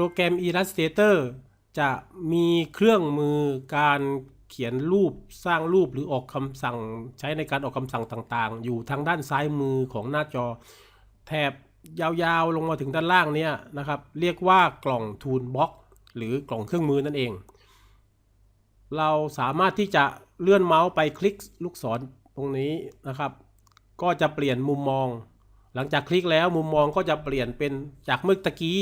โปรแกรม Illustrator จะมีเครื่องมือการเขียนรูปสร้างรูปหรือออกคำสั่งใช้ในการออกคำสั่งต่างๆ อยู่ทางด้านซ้ายมือของหน้าจอ แถบยาวๆ ลงมาถึงด้านล่างเนี่ยนะครับ เรียกว่ากล่อง Toolbox หรือกล่องเครื่องมือนั่นเอง เราสามารถที่จะเลื่อนเมาส์ไปคลิกลูกศรตรงนี้นะครับ ก็จะเปลี่ยนมุมมอง หลังจากคลิกแล้วมุมมองก็จะเปลี่ยนเป็นจากเมื่อตะกี้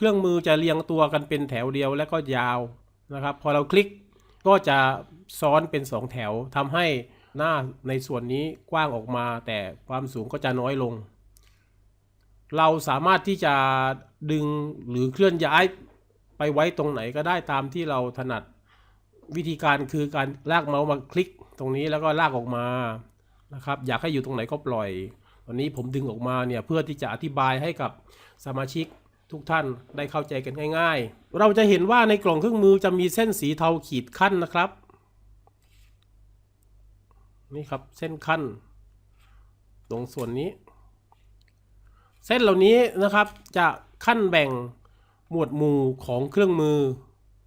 เครื่องมือจะเรียงตัวกันเป็นแถวเดียวและก็ยาวนะครับ พอเราคลิกก็จะซ้อนเป็น 2 แถวทำให้หน้าในส่วนนี้กว้างออกมา แต่ความสูงก็จะน้อยลง เราสามารถที่จะดึงหรือเคลื่อนย้ายไปไว้ตรงไหนก็ได้ตามที่เราถนัดวิธีการคือการลากเมาส์มาคลิกตรงนี้แล้วก็ลากออกมานะครับ อยากให้อยู่ตรงไหนก็ปล่อยตอนนี้ผมดึงออกมาเนี่ยเพื่อที่จะอธิบายให้กับสมาชิก ทุกท่านได้เข้าใจกันง่าย ๆ เราจะเห็นว่าในกล่องเครื่องมือจะมีเส้นสีเทาขีดขั้นนะครับ นี่ครับเส้นขั้น ตรงส่วนนี้ เส้นเหล่านี้นะครับจะขั้นแบ่งหมวดหมู่ของเครื่องมือ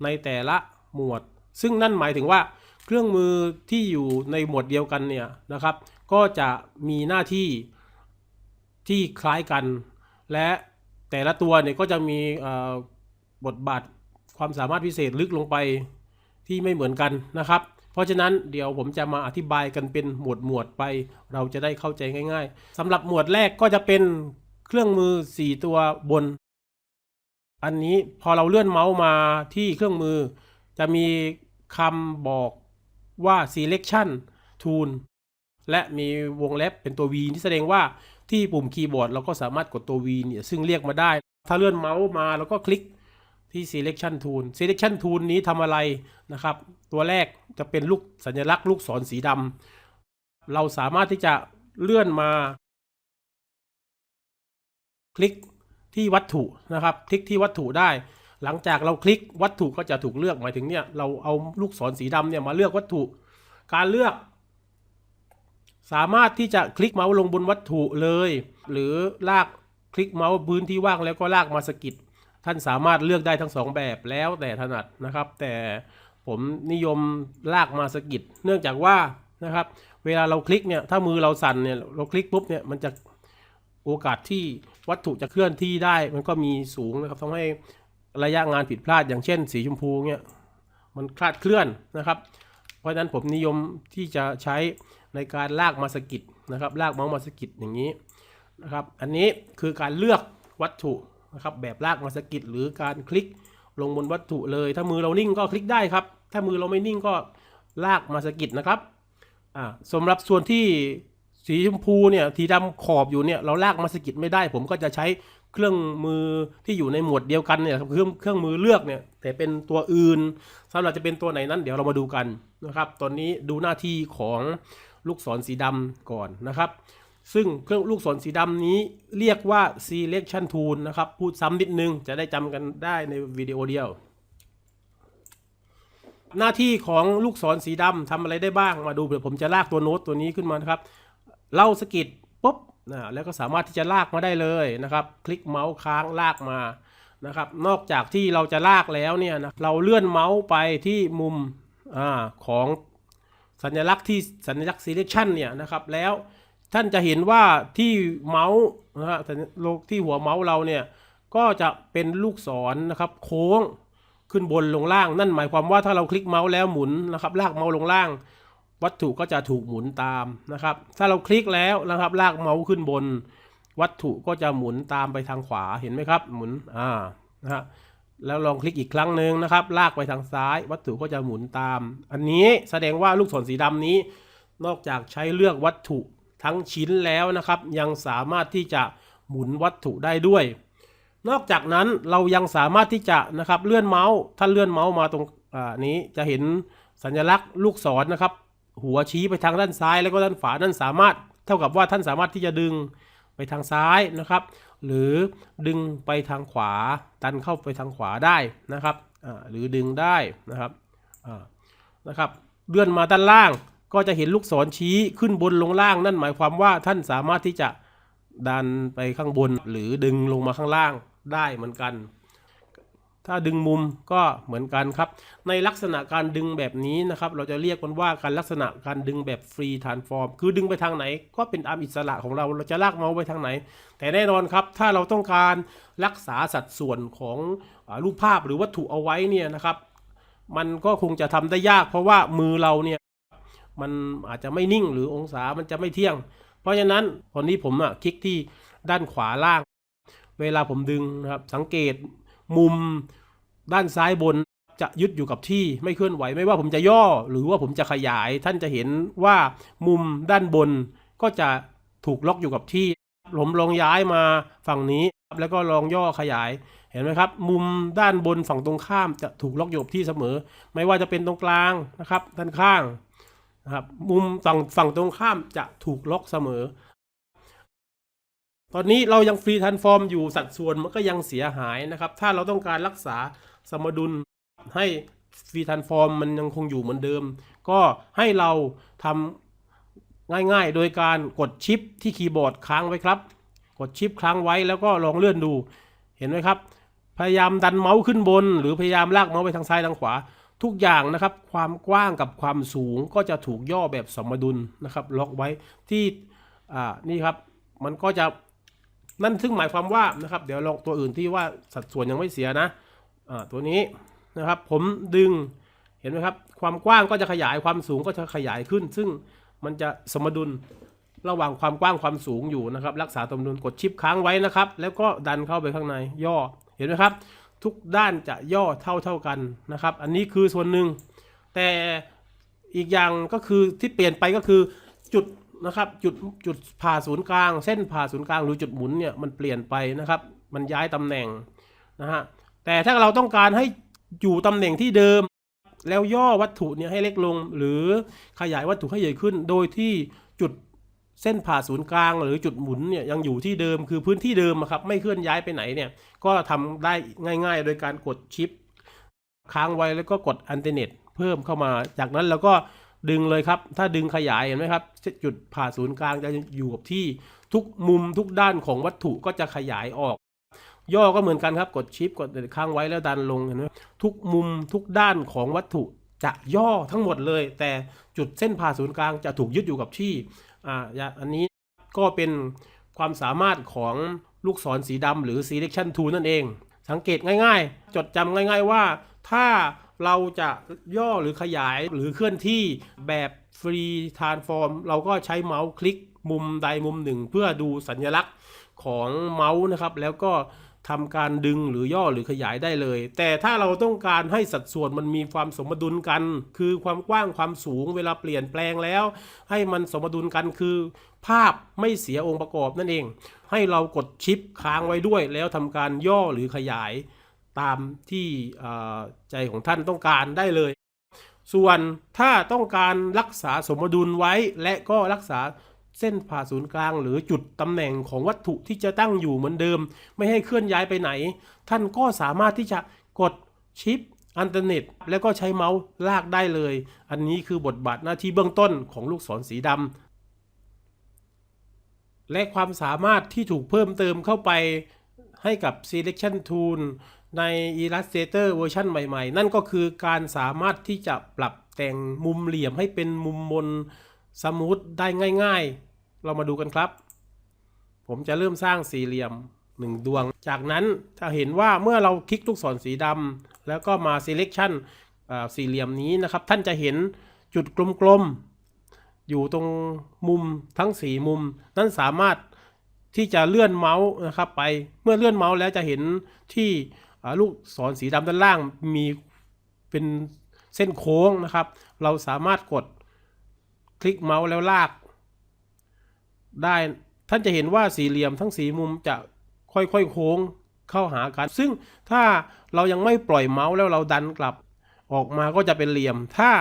ในแต่ละหมวด ซึ่งนั่นหมายถึงว่าเครื่องมือที่อยู่ในหมวดเดียวกันเนี่ยนะครับ ก็จะมีหน้าที่ที่คล้ายกัน และ แต่ละตัวเนี่ยก็จะมีบทบาทความสามารถพิเศษลึกลงไปที่ไม่เหมือนกันนะครับ เพราะฉะนั้นเดี๋ยวผมจะมาอธิบายกันเป็นหมวดหมวดไป เราจะได้เข้าใจง่าย ๆสำหรับหมวดแรกก็จะเป็นเครื่องมือ 4 ตัวบน อันนี้พอเราเลื่อนเมาส์มาที่เครื่องมือ จะมีคำบอกว่า selection tool และมีวงเล็บเป็นตัว V ที่แสดงว่า ที่ปุ่มคีย์บอร์ดเราก็สามารถกดตัว V เนี่ยซึ่งเรียกมาได้ ถ้าเลื่อนเมาส์มาแล้วก็คลิกที่ selection tool selection tool นี้ทำอะไรนะครับ ตัวแรกจะเป็นลูกสัญลักษณ์ลูกศรสีดำเราสามารถที่จะเลื่อนมา คลิกที่วัตถุนะครับ คลิกที่วัตถุได้ หลังจากเราคลิกวัตถุก็จะถูกเลือกหมายถึงเนี่ยเราเอาลูกศรสีดำเนี่ยมาเลือกวัตถุ การเลือก สามารถที่จะคลิกเมาส์ลงบนวัตถุเลย หรือลากคลิกเมาส์พื้นที่ว่างแล้วก็ลากมาสกิดท่านสามารถเลือกได้ทั้งสองแบบแล้วแต่ถนัดนะครับ แต่ผมนิยมลากมาสกิดเนื่องจากว่านะครับ เวลาเราคลิกเนี่ยถ้ามือเราสั่นเนี่ยเราคลิกปุ๊บเนี่ยมันจะโอกาสที่วัตถุจะเคลื่อนที่ได้ มันก็มีสูงนะครับทำให้ระยะงานผิดพลาดอย่างเช่น สีชมพูเนี่ยมันคลาดเคลื่อนนะครับ เพราะฉะนั้นผมนิยมที่จะใช้ ในการลากมาสกิดนะครับ ลากเมาส์มาสกิดอย่างนี้นะครับ อันนี้คือการเลือกวัตถุนะครับแบบลากมาสกิดหรือการคลิกลงบนวัตถุเลย ถ้ามือเรานิ่งก็คลิกได้ครับ ถ้ามือเราไม่นิ่งก็ลากมาสกิดนะครับอ่าสำหรับส่วนที่สีชมพูเนี่ยสีดำขอบอยู่เนี่ยเราลากมาสกิดไม่ได้ ผมก็จะใช้เครื่องมือที่อยู่ในหมวดเดียวกันเนี่ยเครื่องเครื่องมือเลือกเนี่ยแต่เป็นตัวอื่นสำหรับจะเป็นตัวไหนนั้น เดี๋ยวเรามาดูกันนะครับ ตอนนี้ดูหน้าที่ของ ลูกศรสีดำก่อนนะครับ ซึ่งเครื่องลูกศรสีดำนี้เรียกว่า selection tool นะครับ พูดซ้ำนิดนึงจะได้จำกันได้ในวิดีโอเดียว หน้าที่ของลูกศรสีดำทำอะไรได้บ้างมาดูเดี๋ยวผมจะลากตัวโน้ตตัวนี้ขึ้นมานะครับ เล่าสกิดปุ๊บนะแล้วก็สามารถที่จะลากมาได้เลยนะครับ คลิกเมาส์ค้างลากมานะครับ นอกจากที่เราจะลากแล้วเนี่ยนะเราเลื่อนเมาส์ไปที่มุมอของ สัญลักษณ์ที่สัญลักษณ์ selection เนี่ยนะครับแล้วท่านจะเห็นว่าที่เมาส์นะฮะโลกที่หัวเมาส์เราเนี่ยก็จะเป็นลูกศรนะครับ โค้งขึ้นบนลงล่าง นั่นหมายความว่าถ้าเราคลิกเมาส์แล้วหมุนนะครับ ลากเมาส์ลงล่าง วัตถุก็จะถูกหมุนตามนะครับ ถ้าเราคลิกแล้วนะครับ ลากเมาส์ขึ้นบน วัตถุก็จะหมุนตามไปทางขวาเห็นไหมครับ หมุนอ่านะฮะ แล้วลองคลิกอีกครั้งหนึ่งนะครับ ลากไปทางซ้าย วัตถุก็จะหมุนตาม อันนี้แสดงว่าลูกศรสีดำนี้ นอกจากใช้เลือกวัตถุทั้งชิ้นแล้วนะครับ ยังสามารถที่จะหมุนวัตถุได้ด้วย นอกจากนั้นเรายังสามารถที่จะนะครับเลื่อนเมาส์ถ้าเลื่อนเมาส์มาตรงอ่านี้จะเห็นสัญลักษณ์ลูกศรนะครับ หัวชี้ไปทางด้านซ้ายแล้วก็ด้านขวานั่นสามารถ เท่ากับว่าท่านสามารถที่จะดึงไปทางซ้ายนะครับ หรือดึงไปทางขวา ดันเข้าไปทางขวาได้นะครับหรือดึงได้นะครับนะครับ เลื่อนมาด้านล่างก็จะเห็นลูกศรชี้ขึ้นบนลงล่าง นั่นหมายความว่าท่านสามารถที่จะดันไปข้างบนหรือดึงลงมาข้างล่างได้เหมือนกัน ถ้าดึงมุมก็เหมือนกันครับ ในลักษณะการดึงแบบนี้นะครับ เราจะเรียกมันว่าการลักษณะการดึงแบบฟรีทานฟอร์ม คือดึงไปทางไหนก็เป็นตามอิสระของเราเราจะลากเมาส์ไปทางไหน แต่แน่นอนครับ ถ้าเราต้องการรักษาสัดส่วนของอรูปภาพหรือวัตถุเอาไว้เนี่ยนะครับ มันก็คงจะทำได้ยาก เพราะว่ามือเราเนี่ยมันอาจจะไม่นิ่งหรือองศามันจะไม่เที่ยง เพราะฉะนั้นตอนนี้ผมอะคลิกที่ด้านขวาล่าง เวลาผมดึงนะครับสังเกต มุมด้านซ้ายบนจะยึดอยู่กับที่ไม่เคลื่อนไหวไม่ว่าผมจะย่อหรือว่าผมจะขยาย ท่านจะเห็นว่ามุมด้านบนก็จะถูกล็อกอยู่กับที่ ผมลองย้ายมาฝั่งนี้แล้วก็ลองย่อขยายเห็นไหมครับ มุมด้านบนฝั่งตรงข้ามจะถูกล็อกอยู่กับที่เสมอ ไม่ว่าจะเป็นตรงกลางนะครับ ด้านข้างนะครับมุมฝั่งฝั่งตรงข้ามจะถูกล็อกเสมอ ตอนนี้เรายังฟรีทันฟอร์มอยู่สัดส่วนมันก็ยังเสียหายนะครับ ถ้าเราต้องการรักษาสมดุลให้ฟรีทันฟอร์มมันยังคงอยู่เหมือนเดิม ก็ให้เราทำง่ายๆ โดยการกดชิปที่คีย์บอร์ดค้างไว้ครับ กดชิปค้างไว้แล้วก็ลองเลื่อนดู เห็นไหมครับ พยายามดันเมาส์ขึ้นบน หรือพยายามลากเมาส์ไปทางซ้ายทางขวา ทุกอย่างนะครับ ความกว้างกับความสูงก็จะถูกย่อแบบสมดุลนะครับ ล็อกไว้ที่อ่านี่ครับ มันก็จะ นั่นซึ่งหมายความว่านะครับ เดี๋ยวลองตัวอื่นที่ว่าสัดส่วนยังไม่เสียนะตัวนี้นะครับ ผมดึงเห็นไหมครับ ความกว้างก็จะขยายความสูงก็จะขยายขึ้น ซึ่งมันจะสมดุลระหว่างความกว้างความสูงอยู่นะครับ รักษาสมดุลกดชิปค้างไว้นะครับ แล้วก็ดันเข้าไปข้างในย่อเห็นไหมครับ ทุกด้านจะย่อเท่าเท่ากันนะครับ อันนี้คือส่วนหนึ่งแต่อีกอย่างก็คือที่เปลี่ยนไปก็คือจุด นะครับจุดจุดผ่าศูนย์กลาง เส้นผ่าศูนย์กลางหรือจุดหมุนเนี่ยมันเปลี่ยนไปนะครับ มันย้ายตำแหน่งนะฮะแต่ถ้าเราต้องการให้อยู่ตำแหน่งที่เดิม แล้วย่อวัตถุเนี่ยให้เล็กลง หรือขยายวัตถุให้ใหญ่ขึ้น โดยที่จุดเส้นผ่าศูนย์กลาง หรือจุดหมุนเนี่ยยังอยู่ที่เดิมคือพื้นที่เดิมครับไม่เคลื่อนย้ายไปไหนเนี่ยก็ทำได้ง่าย ๆ โดยการกดชิป ค้างไว้แล้วก็กดอันเทอร์เน็ตเพิ่มเข้ามา จากนั้นเราก็ ดึงเลยครับ ถ้าดึงขยายเห็นไหมครับจุดผ่าศูนย์กลางจะอยู่กับที่ทุกมุมทุกด้านของวัตถุก็จะขยายออก ย่อก็เหมือนกันครับกดชิปกดค้างไว้แล้วดันลงเห็นไหมทุกมุมทุกด้านของวัตถุจะย่อทั้งหมดเลย แต่จุดเส้นผ่าศูนย์กลางจะถูกยึดอยู่กับที่อ่าอันนี้ก็เป็นความสามารถของลูกศรสีดำหรือ selection tool นั่นเอง สังเกตง่ายๆ จดจำง่ายๆว่าถ้า เราจะย่อหรือขยายหรือเคลื่อนที่แบบฟรีทานฟอร์มเราก็ใช้เมาส์คลิกมุมใดมุมหนึ่ง เพื่อดูสัญลักษณ์ของเมาส์นะครับ แล้วก็ทำการดึงหรือย่อหรือขยายได้เลย แต่ถ้าเราต้องการให้สัดส่วนมันมีความสมดุลกัน คือความกว้างความสูงเวลาเปลี่ยนแปลงแล้ว ให้มันสมดุลกันคือ ภาพไม่เสียองค์ประกอบนั่นเอง ให้เรากดชิปค้างไว้ด้วย แล้วทำการย่อหรือขยาย ตามที่ใจของท่านต้องการได้เลย ส่วนถ้าต้องการรักษาสมดุลไว้และก็รักษาเส้นผ่าศูนย์กลาง หรือจุดตำแหน่งของวัตถุที่จะตั้งอยู่เหมือนเดิม ไม่ให้เคลื่อนย้ายไปไหน ท่านก็สามารถที่จะกดชิปอันเทอร์เน็ต แล้วก็ใช้เมาส์ลากได้เลย อันนี้คือบทบาทหน้าที่เบื้องต้นของลูกศรสีดำและความสามารถที่ถูกเพิ่มเติมเข้าไปให้กับ Selection Tool ใน Illustrator เวอร์ชันใหม่ๆ นั่นก็คือการสามารถที่จะปรับแต่งมุมเหลี่ยมให้เป็นมุมมนสมูทได้ง่าย ๆ เรามาดูกันครับ ผมจะเริ่มสร้างสี่เหลี่ยมหนึ่งดวง จากนั้นจะเห็นว่าเมื่อเราคลิกลูกศรสีดำแล้วก็มา Selection สี่เหลี่ยมนี้นะครับ ท่านจะเห็นจุดกลมๆ อยู่ตรงมุมทั้งสี่มุม นั้นสามารถที่จะเลื่อนเมาส์นะครับไป เมื่อเลื่อนเมาส์แล้วจะเห็นที่ ลูกศรสีดำด้านล่างมีเป็นเส้นโค้งนะครับ เราสามารถกดคลิกเมาส์แล้วลาก ได้ท่านจะเห็นว่าสี่เหลี่ยมทั้งสีมุมจะค่อยๆโค้งเข้าหากัน ซึ่งถ้าเรายังไม่ปล่อยเมาส์แล้วเราดันกลับออกมาก็จะเป็นเหลี่ยม ถ้า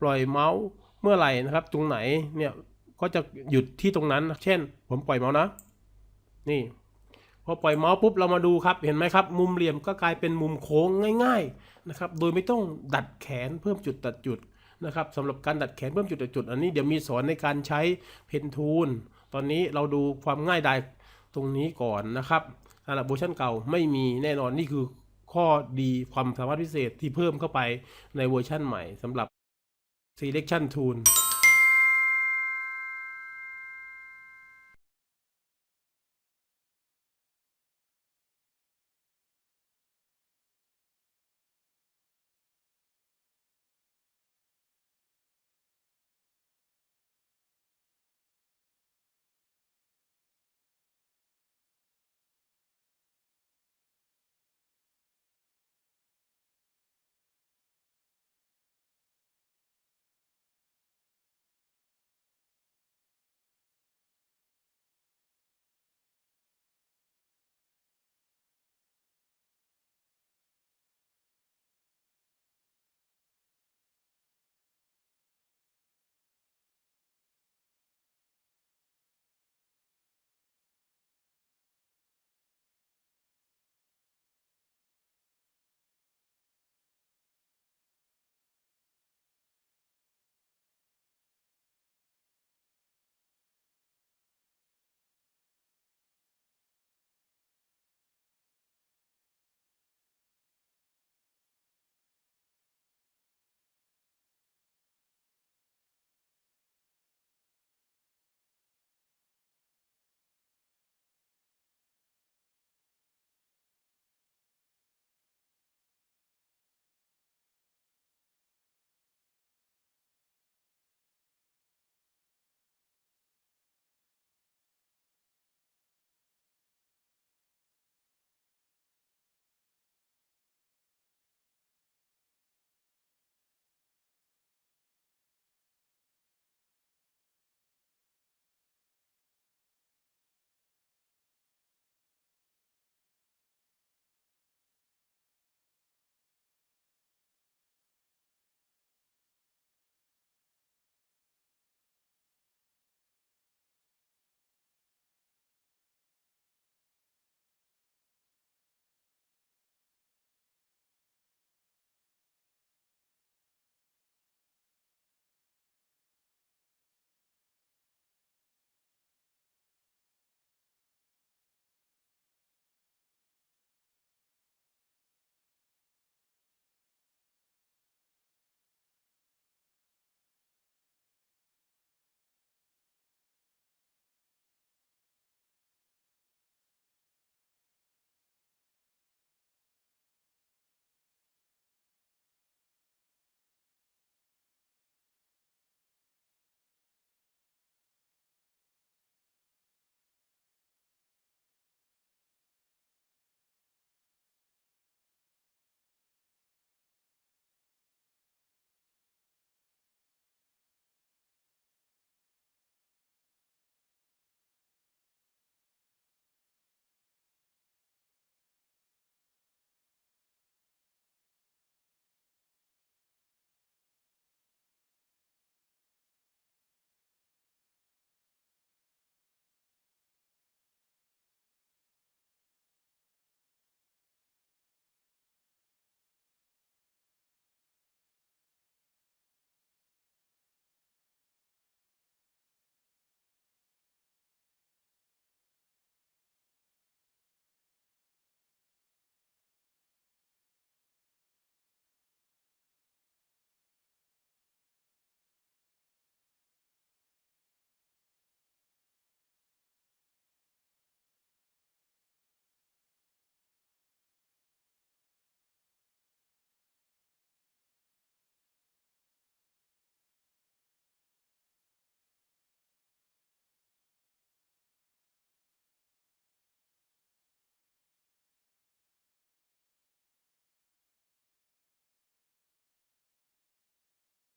ปล่อยเมาส์เมื่อไหร่นะครับ ตรงไหนเนี่ยก็จะหยุดที่ตรงนั้น เช่น ผมปล่อยเมาส์นะ นี่ พอปล่อยเมาส์ปุ๊บเรามาดูครับ เห็นไหมครับ มุมเหลี่ยมก็กลายเป็นมุมโค้งง่ายๆนะครับโดยไม่ต้องดัดแขนเพิ่มจุดตัดจุดนะครับสำหรับการดัดแขนเพิ่มจุดตัดจุด อันนี้เดี๋ยวมีสอนในการใช้เพนทูลตอนนี้เราดูความง่ายดายตรงนี้ก่อนนะครับสำหรับเวอร์ชันเก่าไม่มีแน่นอนนี่คือข้อดีความสามารถพิเศษที่เพิ่มเข้าไปในเวอร์ชันใหม่สำหรับ selection tool